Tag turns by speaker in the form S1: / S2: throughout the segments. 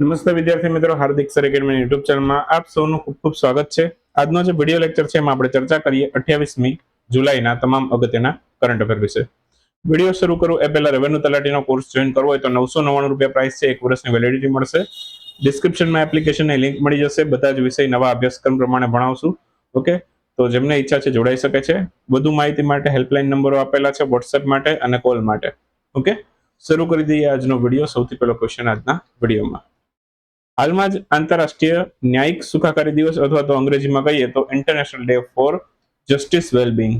S1: નમસ્તે વિદ્યાર્થી મિત્રો, હાર્દિક સર એકેડમી યુટ્યુબ ચેનલમાં આપ સૌનું ખૂબ ખૂબ સ્વાગત છે. આજનો જે વીડિયો લેક્ચર છે એમાં આપણે ચર્ચા કરીએ અઠ્યાવીસમી જુલાઈના તમામ અગત્યના કરંટ અફેર વિશે. વીડિયો શરૂ કરું, એ પહેલા રેવન્યુ તલાટીનો કોર્સ જોઈન કરવો હોય તો નવસો નવ્વાણું રૂપિયા પ્રાઇસ છે, એક વર્ષની વેલિડિટી મળશે. ડિસ્ક્રિપ્શનમાં એપ્લિકેશનની લિંક મળી જશે, બધા જ વિષય નવા અભ્યાસક્રમ પ્રમાણે ભણાવશું, ઓકે? તો જેમને ઈચ્છા છે જોડાઈ શકે છે. વધુ માહિતી માટે હેલ્પલાઇન નંબરો આપેલા છે વોટ્સએપ માટે અને કોલ માટે, ઓકે? શરૂ કરી દઈએ આજનો વીડિયો, સૌથી પહેલો ક્વેશ્ચન આજના વિડીયોમાં. હાલમાં જ આંતરરાષ્ટ્રીય ન્યાયિક સુખાકારી દિવસ અથવા તો અંગ્રેજીમાં કહીએ તો international day for justice wellbeing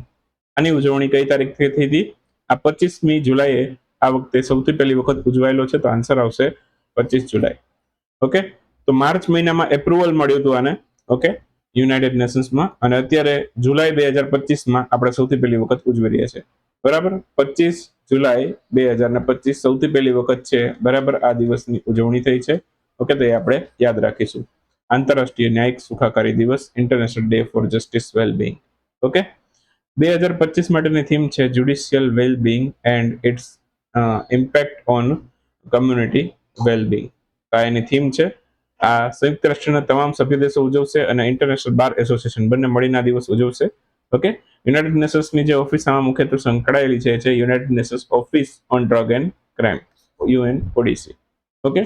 S1: આની ઉજવણી કઈ તારીખથી થઈ હતી? આ પચીસમી જુલાઈએ આ વખતે સૌથી પહેલી વખત ઉજવાયેલો છે, તો આન્સર આવશે પચીસ જુલાઈ. ઓકે તો માર્ચ મહિનામાં એપ્રુવલ મળ્યું હતું આને. ઓકે યુનાઇટેડ નેશન્સમાં અને અત્યારે જુલાઈ બે હજાર પચીસમાં આપણે સૌથી પહેલી વખત ઉજવી રહ્યા છીએ. બરાબર? પચીસ જુલાઈ બે હજાર ને પચીસ સૌથી પહેલી વખત છે. બરાબર? આ દિવસની ઉજવણી થઈ છે. ઓકે તો એ આપણે યાદ રાખીશું. આંતરરાષ્ટ્રીય ન્યાયિક સુખાકારી દિવસ international day for justice wellbeing okay બે હજાર પચીસ માટેની થીમ છે judicial wellbeing and its impact on community wellbeing આ એની થીમ છે, આ સંયુક્ત રાષ્ટ્રના તમામ સભ્ય દેશો ઉજવશે અને ઇન્ટરનેશનલ બાર એસોસિએશન બંને મળીને આ દિવસ ઉજવશે. ઓકે યુનાઇટેડ નેશન્સની જે ઓફિસ આમાં મુખ્યત્વે સંકળાયેલી છે United Nations office on drug and crime UN ODC okay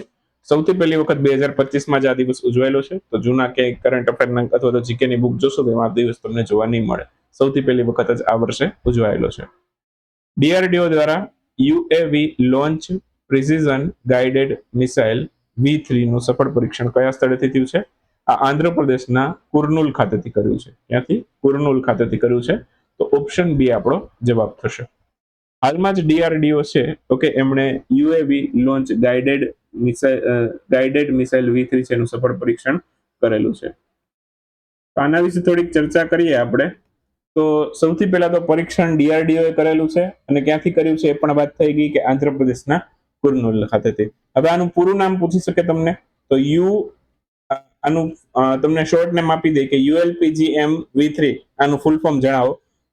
S1: સૌથી પહેલી વખત બે હજાર પચીસમાં જ આ દિવસ ઉજવાયેલો છે. તો જૂના કે કરંટ અફેરના અથવા તો જીકેની બુક જોશો તો એમાં આ દિવસ તમને જોવા નહીં મળે. સૌથી પહેલી વખત જ આ વર્ષે ઉજવાયેલો છે. ડીઆરડીઓ દ્વારા UAV launch precision guided missile V થ્રીનું સફળ પરીક્ષણ કયા સ્થળેથી થયું છે? આ આંધ્રપ્રદેશના કુર્નુલ ખાતેથી કર્યું છે. ત્યાંથી કુર્નુલ ખાતેથી કર્યું છે. તો ઓપ્શન બી આપણો જવાબ થશે. હાલમાં જ ડીઆરડીઓ છે. તો કે એમણે UAV launch guided missile guided missile V three છે એનું સફળ પરીક્ષણ કરેલું છે. આના વિશે થોડીક ચર્ચા કરીએ આપણે. તો સૌથી પહેલા તો પરીક્ષણ ડીઆરડીઓ એ કરેલું છે અને ક્યાંથી કર્યું છે એ પણ વાત થઈ ગઈ કે આંધ્રપ્રદેશના કુર્નુલ ખાતેથી. હવે આનું પૂરું નામ પૂછી શકે તમને? તો યુ આનું તમને શોર્ટ નેમ આપી દે કે યુએલપીજીએમ વી થ્રી આનું ફૂલ ફોર્મ જણાવો.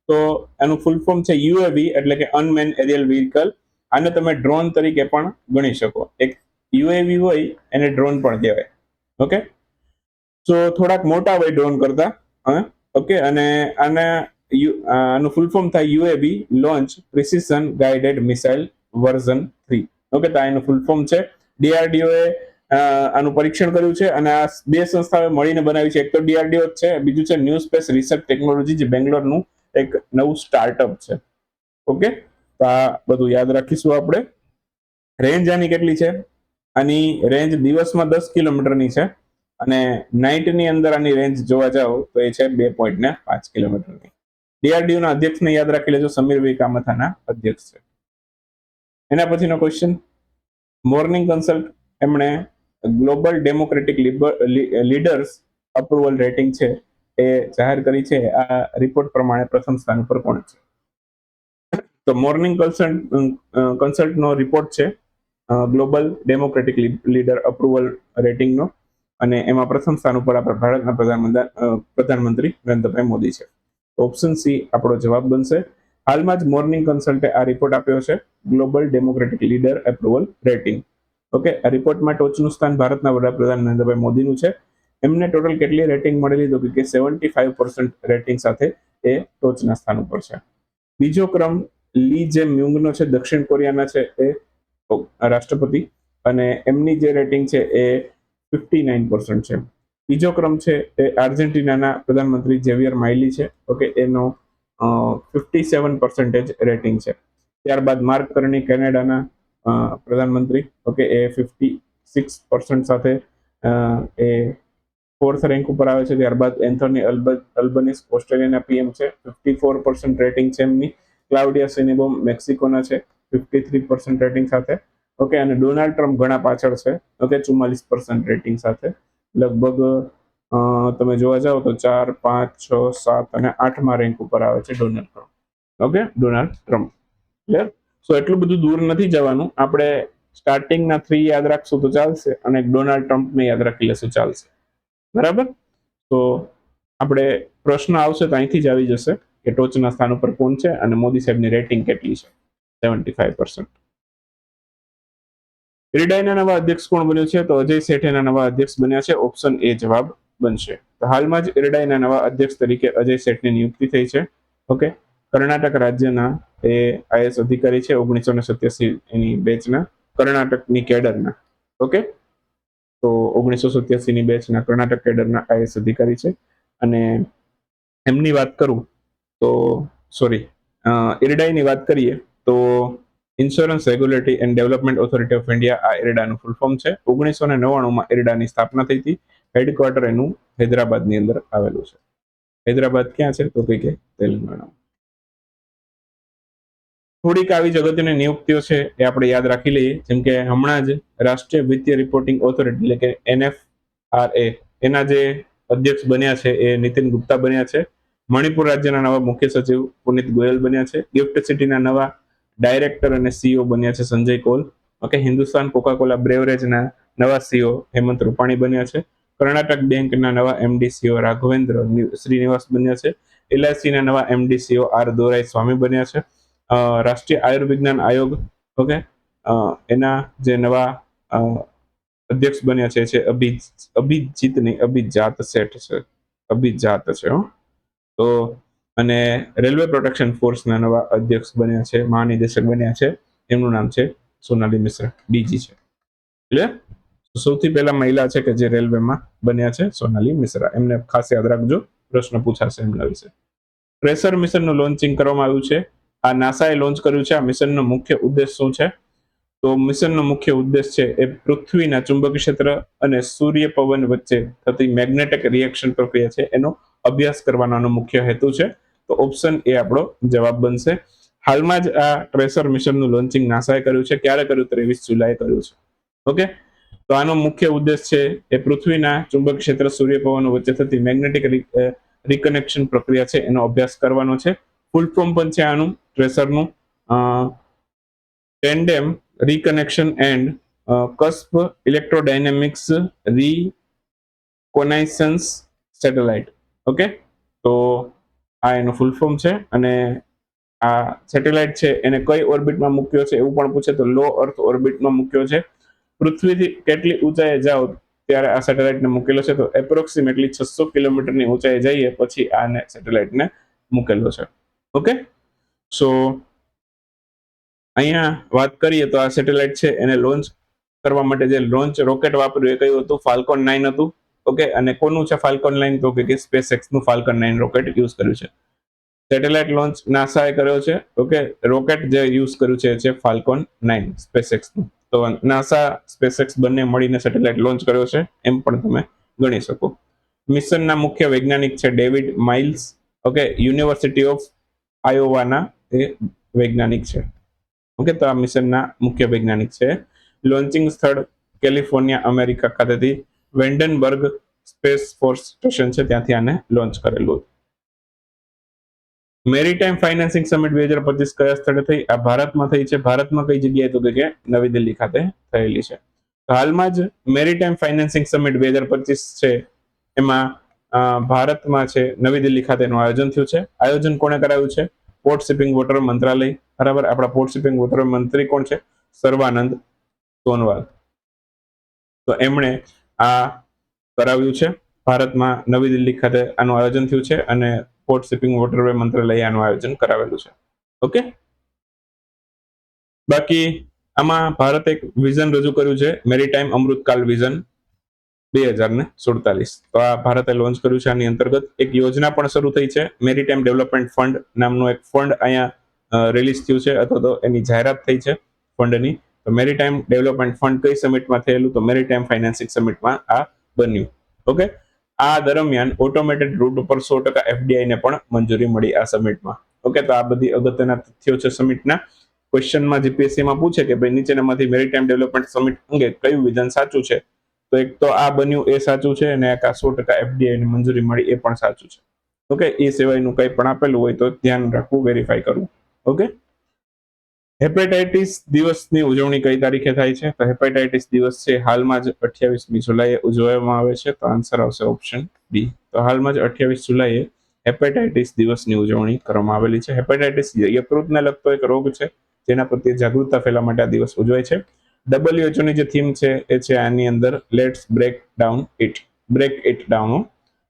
S1: તો આનું ફૂલ ફોર્મ છે યુએવી એટલે કે અનમેન એરિયલ વ્હીકલ આને તમે ડ્રોન તરીકે પણ ગણી શકો. એક યુએવી હોય એને ડ્રોન પણ કહેવાય. ઓકે તો થોડાક મોટા હોય ડ્રોન કરતા ઓકે અને આને આનું ફૂલ ફોર્મ થાય UAV launch precision guided missile version three okay તો એનું ફૂલ ફોર્મ છે. ડીઆરડીઓ એ આનું પરીક્ષણ કર્યું છે અને આ બે સંસ્થાઓએ મળીને બનાવ્યું છે. એક તો ડીઆરડીઓ જ છે, બીજું છે ન્યૂ સ્પેસ રિસર્ચ ટેકનોલોજી જે બેંગ્લોરનું એક નવું સ્ટાર્ટઅપ છે. ઓકે તો આ બધું યાદ રાખીશું આપણે. રેન્જ આની કેટલી છે? આની રેન્જ દિવસમાં દસ કિલોમીટરની છે. અને નાઇટની અંદર આની રેન્જ જોવા જાઓ, તો એ છે બે પોઈન્ટ ને પાંચ કિલોમીટરની. ડીઆરડીયુના અધ્યક્ષને યાદ રાખી લેજો, સમીર ભાઈ કામથાના અધ્યક્ષ છે. એના પછીનો ક્વેશ્ચન મોર્નિંગ કન્સલ્ટ એમણે global democratic leaders approval rating છે, એ જાહેર કરી છે. આ રિપોર્ટ પ્રમાણે પ્રથમ સ્થાન પર કોણ છે તો મોર્નિંગ કન્સલ્ટ કન્સલ્ટનો રિપોર્ટ છે. ગ્લોબલ ડેમોક્રેટિક લીડર અપ્રુવલ રેટિંગનો અને એમાં પ્રથમ સ્થાન ઉપર આપણા ભારતના પ્રધાનમંત્રી પ્રધાનમંત્રી નરેન્દ્રભાઈ મોદી છે. ઓપ્શન સી આપણો જવાબ બનશે. હાલમાં જ મોર્નિંગ કન્સલ્ટે આ રિપોર્ટ આપ્યો છે. Global democratic leader approval rating okay આ રિપોર્ટમાં ટોચનું સ્થાન ભારતના વડાપ્રધાન નરેન્દ્રભાઈ મોદીનું છે. એમને ટોટલ કેટલી રેટિંગ મળેલી? તો કે સેવન્ટી ફાઈવ પર્સન્ટ રેટિંગ સાથે એ ટોચના સ્થાન ઉપર છે. બીજો ક્રમ લી જે મ્યુંગનો છે, દક્ષિણ કોરિયાના છે એ રાષ્ટ્રપતિ. અને એમની જે રેટિંગ છે એ ફિફ્ટી નાઇન પર્સન્ટ છે. બીજો ક્રમ છે એ આર્જેન્ટિનાના પ્રધાનમંત્રી ઝેવિયર માઇલી છે. ઓકે, એનો ફિફ્ટી સેવન પર્સન્ટેજ રેટિંગ છે. ત્યારબાદ માર્ક કરણી કેનેડાના પ્રધાનમંત્રી. ઓકે, એ ફિફ્ટી સિક્સ પર્સન્ટ સાથે એ ફોર્થ રેન્ક ઉપર આવે છે. ત્યારબાદ એન્થોની અલ્બ, અલ્બનિસ ઓસ્ટ્રેલિયાના પીએમ છે. ફિફ્ટી ફોર પર્સન્ટ રેટિંગ છે એમની. ક્લાઉડિયા સિનેબોમ મેક્સિકોના છે. ફિફ્ટી થ્રી પર્સન્ટ રેટિંગ સાથે. ઓકે અને ડોનાલ્ડ ટ્રમ્પ ઘણા પાછળ છે. ઓકે ચુમ્માલીસ પર્સન્ટ રેટિંગ સાથે. લગભગ તમે જોવા જાઓ તો ચાર, પાંચ, છ, સાત અને આઠમા રેન્ક ઉપર આવે છે Donald Trump okay Donald Trump clear so એટલું બધું દૂર નથી જવાનું. આપણે સ્ટાર્ટિંગના થ્રી યાદ રાખશું તો ચાલશે અને ડોનાલ્ડ ટ્રમ્પને યાદ રાખી લેશું ચાલશે. બરાબર? તો આપણે પ્રશ્ન આવશે તો અહીંથી જ આવી જશે કે ટોચના સ્થાન ઉપર કોણ છે અને મોદી સાહેબની રેટિંગ કેટલી છે. સેવન્ટી ફાઈવ પર્સન્ટ ઇરડાઈના નવા અધ્યક્ષ કોણ બન્યું છે? તો અજય શેઠેના નવા અધ્યક્ષ બન્યા છે. ઓપ્શન એ જવાબ બનશે. તો હાલમાં જ ઇરડાઈના નવા અધ્યક્ષ તરીકે અજય શેઠની નિયુક્તિ થઈ છે. ઓકે કર્ણાટક રાજ્યના એ આઈએસ અધિકારી છે. ઓગણીસો ને સત્યાસી એની બેચના કર્ણાટકની કેડરના. ઓકે તો ઓગણીસો સત્યાસીની બેચના કર્ણાટક કેડરના આઈએસ અધિકારી છે. અને એમની વાત કરું તો સોરી ઇરડાઈની વાત કરીએ તો insurance regulatory and development authority of India આ ઇરડાનું ફૂલ ફોર્મ છે. ઓગણીસો ને નવ્વાણુંમાં એરડાની સ્થાપના થઈ હતી. હેડક્વાર્ટર એનું હૈદરાબાદની અંદર આવેલું છે. હૈદરાબાદ ક્યાં છે? તો કે તેલંગાણા થોડીક આવી જ અગત્યની નિયુક્તિઓ છે એ આપણે યાદ રાખી લઈએ. જેમ કે હમણાં જ રાષ્ટ્રીય વિત્તીય રિપોર્ટિંગ ઓથોરિટી એટલે કે એનએફઆરએ એના જે અધ્યક્ષ બન્યા છે એ નીતિન ગુપ્તા બન્યા છે. મણિપુર રાજ્યના નવા મુખ્ય સચિવ પુનિત ગોયલ બન્યા છે. ગિફ્ટ સિટીના નવા ડાયરેક્ટર અને સીઓ બન્યા છે Sanjay Kaul. Okay, Hindustan Coca Cola બ્રેવરેજના નવા સીઓ હેમંત રૂપાણી બન્યા છે. કર્ણાટક બેંકના નવા એમડી સીઓ રાઘવેન્દ્ર શ્રીનિવાસ બન્યા છે. એલઆઈસીના નવા MD CEO R Doraiswamy બન્યા છે. રાષ્ટ્રીય આયુર્વિજ્ઞાન આયોગ, ઓકે એના જે નવા અધ્યક્ષ બન્યા છે છે અભિ અભિજીત નહીં અભિજાત શેઠ છે. અભિજાત છે તો અને રેલવે પ્રોટેક્શન ફોર્સના નવા અધ્યક્ષ બન્યા છે, મહાનિદેશક બન્યા છે. એમનું નામ છે સોનાલી મિશ્રા, ડીજી છે. એટલે સૌથી પહેલા મહિલા છે કે જે રેલવેમાં બન્યા છે, સોનાલી મિશ્રા. એમને ખાસ યાદ રાખજો, પ્રશ્ન પૂછાશે એમના વિશે. પ્રેશર મિશનનું લોન્ચિંગ કરવામાં આવ્યું છે. આ નાસાએ લોન્ચ કર્યું છે. આ મિશનનો મુખ્ય ઉદ્દેશ શું છે? તો મિશનનો મુખ્ય ઉદ્દેશ છે એ પૃથ્વીના ચુંબકીય ક્ષેત્ર અને સૂર્ય પવન વચ્ચે થતી મેગ્નેટિક રિએક્શન પ્રક્રિયા છે. એનો અભ્યાસ કરવાનો મુખ્ય હેતુ છે. તો ઓપ્શન એ આપણો જવાબ બનશે. હાલમાં જ આ ટ્રેસર મિશનનું લોન્ચિંગ નાસાએ કર્યું છે. ક્યારે કર્યું? ત્રેવીસ જુલાઈ કર્યું છે. ઓકે? તો આનો મુખ્ય ઉદ્દેશ છે એ પૃથ્વીના ચુંબક ક્ષેત્ર સૂર્ય વચ્ચે થતી મેગ્નેટિક રિકનેક્શન પ્રક્રિયા છે. એનો અભ્યાસ કરવાનો છે. ફૂલ ફોર્મ પણ છે આનું ટ્રેસરનું tandem reconnection and cusp electrodynamics reconnaissance satellite okay? તો આ એનું ફૂલ ફોર્મ છે અને આ સેટેલાઇટ છે, એને કઈ ઓર્બિટમાં મૂક્યો છે એવું પણ પૂછે તો લો અર્થ ઓર્બિટમાં મૂક્યો છે. પૃથ્વીથી કેટલી ઊંચાઈએ જાઓ ત્યારે આ સેટેલાઇટને મૂકેલો છે તો એપ્રોક્સિમેટલી છસો કિલોમીટરની ઊંચાઈએ જઈએ પછી આને સેટેલાઇટને મૂકેલો છે. ઓકે? સો અહીંયા વાત કરીએ તો આ સેટેલાઇટ છે, એને લોન્ચ કરવા માટે જે લોન્ચ રોકેટ વાપર્યું એ કયું હતું? ફાલ્કોન નાઇન હતું. ઓકે, અને કોનું છે ફાલ્કન નાઇન? તો કે સ્પેસ એક્સનું ફાલ્કન નાઇન રોકેટ યુઝ કર્યું છે. સેટેલાઇટ લોન્ચ નાસાએ કર્યો છે, ઓકે? રોકેટ જે યુઝ કર્યું છે છે ફાલ્કોન નાઇન સ્પેસનું તો નાસા, સ્પેસએક્સ બંને મળીને સેટેલાઇટ લોન્ચ કર્યો છે, એમ પણ તમે ગણી શકો. મિશનના મુખ્ય વૈજ્ઞાનિક છે David Miles, okay? University of આયોવાના એ વૈજ્ઞાનિક છે. ઓકે, તો આ મિશનના મુખ્ય વૈજ્ઞાનિક છે. લોન્ચિંગ સ્થળ કેલિફોર્નિયા, અમેરિકા ખાતેથી વેન્ડનબર્ગ સ્પેસ ફોર્સ સ્ટેશન છે, ત્યાંથી આને લોન્ચ કરેલું. મેરીટાઈમ ફાઇનાન્સિંગ સમિટ બે હજાર પચીસ કયા સ્થળે થઈ? આ ભારતમાં થઈ છે. ભારતમાં કઈ જગ્યાએ તો કે નવી દિલ્હી ખાતે થયેલી છે. હાલમાં જ મેરીટાઈમ ફાઇનાન્સિંગ સમિટ બે હજાર પચીસ છે, એમાં ભારતમાં છે, નવી દિલ્હી ખાતેનું આયોજન થયું છે. આયોજન કોણે કરાયું છે? પોર્ટ શિપિંગ વોટર મંત્રાલય. બરાબર? આપણા પોર્ટ શિપિંગ વોટર મંત્રી કોણ છે? સર્વાનંદ સોનવાલ. તો એમણે આ કરાવ્યું છે. ભારતમાં નવી દિલ્હી ખાતે આનું આયોજન થયું છે અને પોર્ટ શિપિંગ વોટરવે મંત્રાલયે આનું આયોજન કરાવેલું છે. ઓકે? બાકી આમાં ભારત એક વિઝન રજૂ કર્યું છે, મેરીટાઈમ અમૃતકાલ વિઝન બે હજાર ને સુડતાલીસ. તો આ ભારતે લોન્ચ કર્યું છે આની અંતર્ગત. એક યોજના પણ શરૂ થઈ છે, મેરીટાઈમ ડેવલપમેન્ટ ફંડ નામનું એક ફંડ અહીંયા રિલીઝ થયું છે અથવા તો એની જાહેરાત થઈ છે ફંડની. તો મેરીટાઈમ ડેવલપમેન્ટ ફંડ કઈ સમિટમાં થયેલું? તો મેરીટાઈમ ફાઇનાન્સિંગ સમિટમાં આ બન્યું. ઓકે? આ દરમિયાન ઓટોમેટેડ રૂટ ઉપર સો ટકા એફડીઆઈને પણ મંજૂરી મળી આ સમિટમાં. ઓકે? તો આ બધી અગત્યના તથ્યો છે સમિટના. ક્વેશ્ચનમાં જીપીએસસીમાં પૂછે કે ભાઈ નીચેનામાંથી મેરીટાઈમ ડેવલપમેન્ટ સમિટ અંગે કયું વિધાન સાચું છે? તો એક તો આ બન્યું એ સાચું છે અને એક આ સો ટકા એફડીઆઈની મંજૂરી મળી એ પણ સાચું છે. ઓકે? એ સિવાયનું કંઈ પણ આપેલું હોય તો ધ્યાન રાખવું, વેરીફાઈ કરવું. ઓકે? હેપેટાઇટિસ દિવસની ઉજવણી કઈ તારીખે થાય છે? તો હેપેટાઇટિસ દિવસ છે, હાલમાં જ અઠ્યાવીસમી જુલાઈએ ઉજવવામાં આવે છે, તો આન્સર આવશે ઓપ્શન બી. તો હાલમાં જ અઠ્યાવીસ જુલાઈએ હેપેટાઇટિસ દિવસની ઉજવણી કરવામાં આવેલી છે. હેપેટાઇટિસ યકૃતને લગતો એક રોગ છે, જેના પ્રત્યે જાગૃતતા ફેલાવા માટે આ દિવસ ઉજવાય છે. ડબલ્યુએચઓની જે થીમ છે, એ છે આની અંદર let's break down it break it down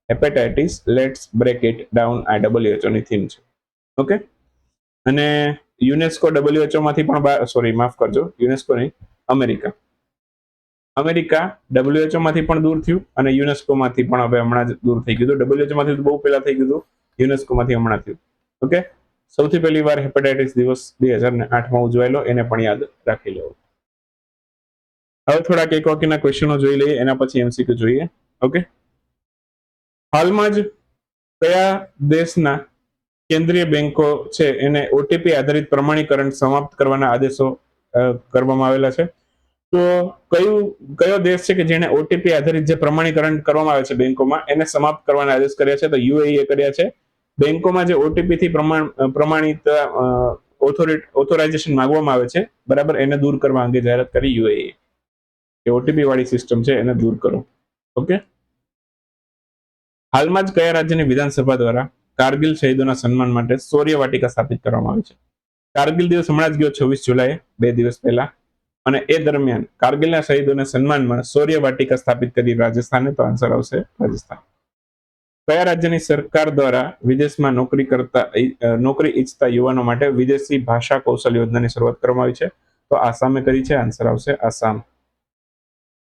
S1: hepatitis let's break it down આ ડબલ્યુએચઓની થીમ છે. ઓકે? અને યુનેસ્કો ડબલ્યુએચઓ માંથી પણ સોરી માફ કરજો, યુનેસ્કો નહીં, અમેરિકા. અમેરિકા ડબલ્યુએચઓ માંથી પણ દૂર થયું અને યુનેસ્કો માંથી પણ હવે હમણાં જ દૂર થઈ ગયું ડબલ્યુએચઓ માંથી બહુ પહેલા થઈ ગયું યુનેસ્કો માંથી હમણાં થયું. ઓકે સૌથી પહેલી વાર હેપેટાઇટિસ દિવસ બે હજાર ને આઠમાં ઉજવાયેલો, એને પણ યાદ રાખી લેવો. હવે થોડાક એક વાક્યના ક્વેશ્ચનો જોઈ લઈએ, એના પછી એમસીક્યુ જોઈએ. ઓકે હાલમાં જ કયા દેશના કેન્દ્રીય બેંકો છે, એને ઓટીપી આધારિત પ્રમાણીકરણ સમાપ્ત કરવાના આદેશો કરવામાં આવેલા છે. તો કયું, કયો દેશ છે કે જેને ઓટીપી આધારિત જે પ્રમાણીકરણ કરવામાં આવે છે બેંકોમાં, એને સમાપ્ત કરવાના આદેશ કર્યા છે? તો યુએઈએ કર્યા છે. બેંકોમાં જે ઓટીપી થી પ્રમાણ પ્રમાણિત ઓથોરાઇઝેશન માંગવામાં આવે છે, બરાબર, એને દૂર કરવા અંગે જાહેરાત કરી યુએઈએ કે ઓટીપી વાળી સિસ્ટમ છે, એને દૂર કરો. ઓકે? હાલમાં જ કયા રાજ્યની વિધાનસભા દ્વારા કારગિલ શહીદોના સન્માન માટે શૌર્ય વાટિકા સ્થાપિત કરવામાં આવી છે. કારગિલ દિવસ હમણાં જ ગયો છવ્વીસ જુલાઈ બે દિવસ પહેલા. અને એ દરમિયાન કારગિલના શહીદોને સન્માનમાં શૌર્ય વાટિકા સ્થાપિત કરી રાજસ્થાને તો આન્સર આવશે રાજસ્થાન. કયા રાજ્યની સરકાર દ્વારા વિદેશમાં નોકરી કરતા નોકરી ઈચ્છતા યુવાનો માટે વિદેશી ભાષા કૌશલ યોજનાની શરૂઆત કરવામાં આવી છે? તો આસામે કરી છે આન્સર આવશે આસામ.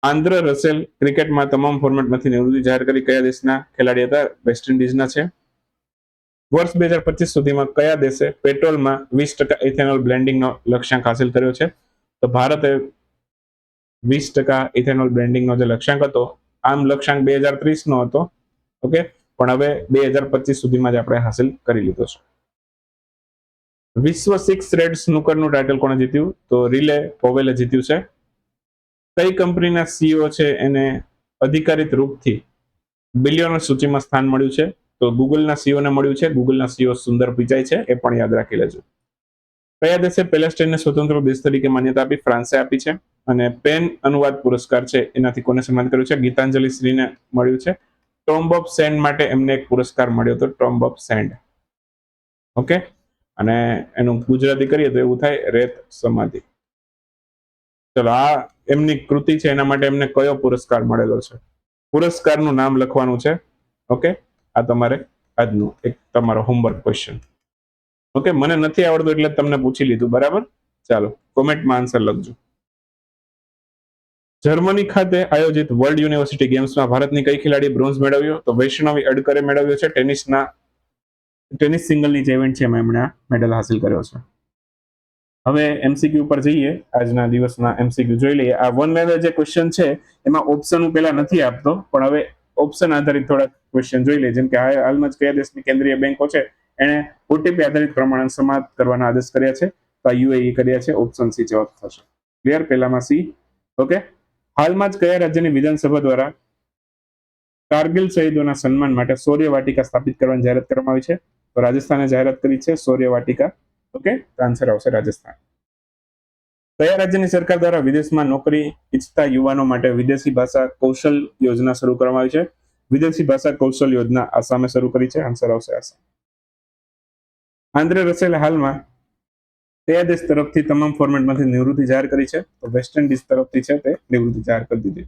S1: આંધ્ર રસેલ ક્રિકેટમાં તમામ ફોર્મેટમાંથી નિવૃત્તિ જાહેર કરી. કયા દેશના ખેલાડી હતા? વેસ્ટ ઇન્ડિઝના છે. વર્ષ બે હજાર પચીસ સુધીમાં કયા દેશે પેટ્રોલમાં વીસ ટકા ઇથેનોલ બ્લેન્ડિંગનો લક્ષ્યાંક હાંસિલ કર્યો છે? તો ભારતે વીસ ટકા ઇથેનોલ બ્લેન્ડિંગનો જે લક્ષ્યાંક હતો, આમ લક્ષ્યાંક બે હજાર ત્રીસનો હતો, ઓકે? પણ હવે બે હજાર પચીસ સુધીમાં જ આપણે હાસિલ કરી લીધો છે. વિશ્વ સિક્સ રેડ સ્નૂકરનું ટાઇટલ કોણે જીત્યું? તો રિલે પોવેલે જીત્યું છે. કઈ કંપનીના સીઈઓ છે એને અધિકારિત રૂપથી બિલિયનર સૂચિમાં સ્થાન મળ્યું છે? તો ગૂગલના સીઓને મળ્યું છે. ગૂગલના સીઓ સુંદર પિચાઈ છે. એ પણ યાદ રાખી લેજો. કયા દેશે પેલેસ્ટાઇનને સ્વતંત્ર દેશ તરીકે માન્યતા આપી? ફ્રાન્સે આપી છે. અને પેન અનુવાદ પુરસ્કાર છે. એનાથી કોને સન્માન કર્યું છે? ગીતાંજલિ શ્રીને મળ્યું છે. ટોમ્બ ઓફ સેન્ડ માટે એમને એક પુરસ્કાર મળ્યો હતો. Tomb of Sand okay? અને એનું ગુજરાતી કરીએ તો એવું થાય, રેત સમાધિ. ચલો, આ એમની કૃતિ છે. એના માટે એમને કયો પુરસ્કાર મળેલો છે? પુરસ્કારનું નામ લખવાનું છે. ઓકે? આ તમારે આજનું એક તમારો હોમવર્ક ક્વેશ્ચન ઓકે મને નથી આવડતું એટલે તમને પૂછી લીધું, બરાબર? ચાલો, કોમેન્ટમાં આન્સર લખજો. જર્મની ખાતે આયોજિત વર્લ્ડ યુનિવર્સિટી ગેમ્સમાં ભારતની કઈ ખેલાડી બ્રોન્ઝ મેળવ્યો? તો વૈષ્ણવી અડકરે મેળવ્યો છે, ટેનિસના, ટેનિસ સિંગલની જે ઇવેન્ટ છે એમાં એમણે મેડલ હાસિલ કર્યો છે. હવે એમસીક્યુ પર જઈએ, આજના દિવસના એમસીક્યુ જોઈ લઈએ. આ વન લેવલ જે ક્વેશ્ચન છે, એમાં ઓપ્શન હું પહેલા નથી આપતો, પણ હવે ઓપ્શન આધારિત થોડાક ક્વેશ્ચન જોઈ લઈએ જેમ કે હાલમાં જ કયા દેશની કેન્દ્રીય બેંકો છે, એણે ઓટીપી આધારિત પ્રમાણ સમાપ્ત કરવાના આદેશ કર્યા છે. તો આ યુએઈ કર્યા છે. ઓપ્શન સી જવાબ થશે. ક્લિયર પહેલામાં સી ઓકે હાલમાં જ કયા રાજ્યની વિધાનસભા દ્વારા કારગિલ શહીદોના સન્માન માટે શૌર્ય વાટિકા સ્થાપિત કરવાની જાહેરાત કરવામાં આવી છે? તો રાજસ્થાને જાહેરાત કરી છે શૌર્ય વાટિકા. ઓકે આન્સર આવશે રાજસ્થાન. કયા રાજ્યની સરકાર દ્વારા વિદેશમાં નોકરી ઈચ્છતા યુવાનો માટે વિદેશી ભાષા કૌશલ યોજના શરૂ કરવામાં આવી છે? વિદેશી ભાષા કૌશલ યોજના આસામે શરૂ કરી છે? આન્સર આવશે આસામ આંદ્રે રસેલ હાલમાં કયા દેશ તરફથી તમામ ફોર્મેટમાંથી નિવૃત્તિ જાહેર કરી છે. તો વેસ્ટ ઇન્ડિઝ તરફથી છે તે નિવૃત્તિ જાહેર કરી દીધી.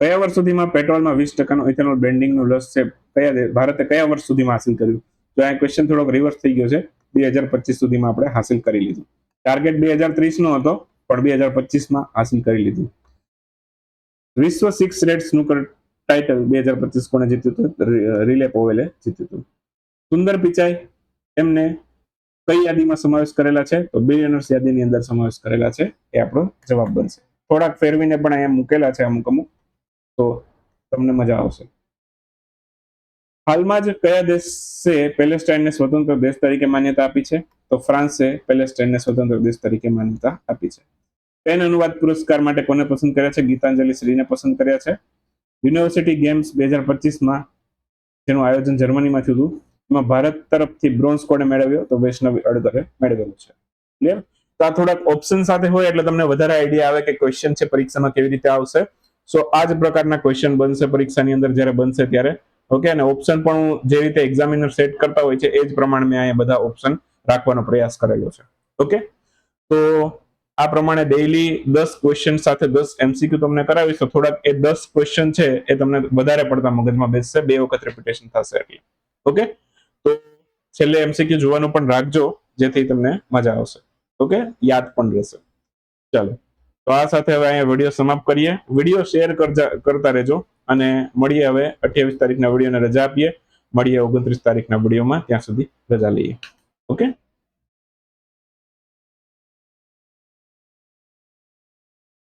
S1: કયા વર્ષ સુધીમાં પેટ્રોલમાં વીસ ટકાનો ઇથેનોલ બ્લેન્ડિંગનું છે? કયા ભારતે કયા વર્ષ સુધીમાં હાસિલ કર્યું? તો આ ક્વેશ્ચન થોડોક રિવર્સ થઈ ગયો છે, બે હજાર પચીસ સુધીમાં આપણે હાસિલ કરી લીધું. ટાર્ગેટ બે હજાર ત્રીસનો હતો, પણ બે હજાર પચીસમાં હાસિલ કરી લીધું. વિશ્વ સિક્સ રેડ સ્નૂકર ટાઇટલ બે હજાર પચીસ કોણે જીત્યું હતું? રિલે પોવેલે જીત્યું હતું. સુંદર પિચાઈ, એમને કઈ યાદીમાં સમાવેશ કરેલા છે? તો બિલિયનર્સ યાદીની અંદર સમાવેશ કરેલા છે. એ આપણો જવાબ બનશે. થોડાક ફેરવીને પણ અહીંયા મૂકેલા છે અમુક અમુક. તો તમને મજા આવશે. હાલમાં જ કયા દેશે પેલેસ્ટાઇનને સ્વતંત્ર દેશ તરીકે માન્યતા આપી છે? તો ફ્રાન્સે પેલેસ્ટાઇનને સ્વતંત્ર દેશ તરીકે માન્યતા આપી છે. પેન અનુવાદ પુરસ્કાર માટે કોને પસંદ કર્યા છે? ગીતાંજલિ શ્રીને પસંદ કર્યા છે. યુનિવર્સિટી ગેમ્સ બે હજાર પચીસમાં જેનું આયોજન જર્મનીમાં થયું હતું. એમાં ભારત તરફથી બ્રોન્ઝ કોને મેળવ્યો, તો વૈષ્ણવી અડગરે મેળવેલું છે. ક્લિયર તો આ થોડાક ઓપ્શન સાથે હોય એટલે તમને વધારે આઈડિયા આવે કે ક્વેશ્ચન છે પરીક્ષામાં કેવી રીતે આવશે. સો આ જ પ્રકારના ક્વેશ્ચન બનશે પરીક્ષાની અંદર. જ્યારે બનશે ત્યારે ઓકે અને ઓપ્શન પણ હું જે રીતે એક્ઝામિનર સેટ કરતા હોય છે, એ જ પ્રમાણે મેં અહીંયા બધા ઓપ્શન રાખવાનો પ્રયાસ કરેલો છે. ઓકે તો આ પ્રમાણે ડેઈલી દસ ક્વેશ્ચન સાથે દસ એમસીક્યુ તમને કરાવીશ, તો થોડાક એ દસ ક્વેશ્ચન છે, એ તમને વધારે પડતા મગજમાં બેસશે, બે વખત રિપીટેશન થશે એટલે. ઓકે તો છેલ્લે એમસીક્યુ જોવાનું પણ રાખજો, જેથી તમને મજા આવશે. ઓકે યાદ પણ રહેશે. ચાલો. તો આ સાથે હવે અહીંયા વીડિયો સમાપ્ત કરીએ. વીડિયો શેર કરતા રહેજો. અને મળીએ હવે અઠ્યાવીસ તારીખના વિડીયોને રજા આપીએ. મળીએ ઓગણત્રીસ તારીખના વિડીયોમાં. ત્યાં સુધી રજા લઈએ. ઓકે?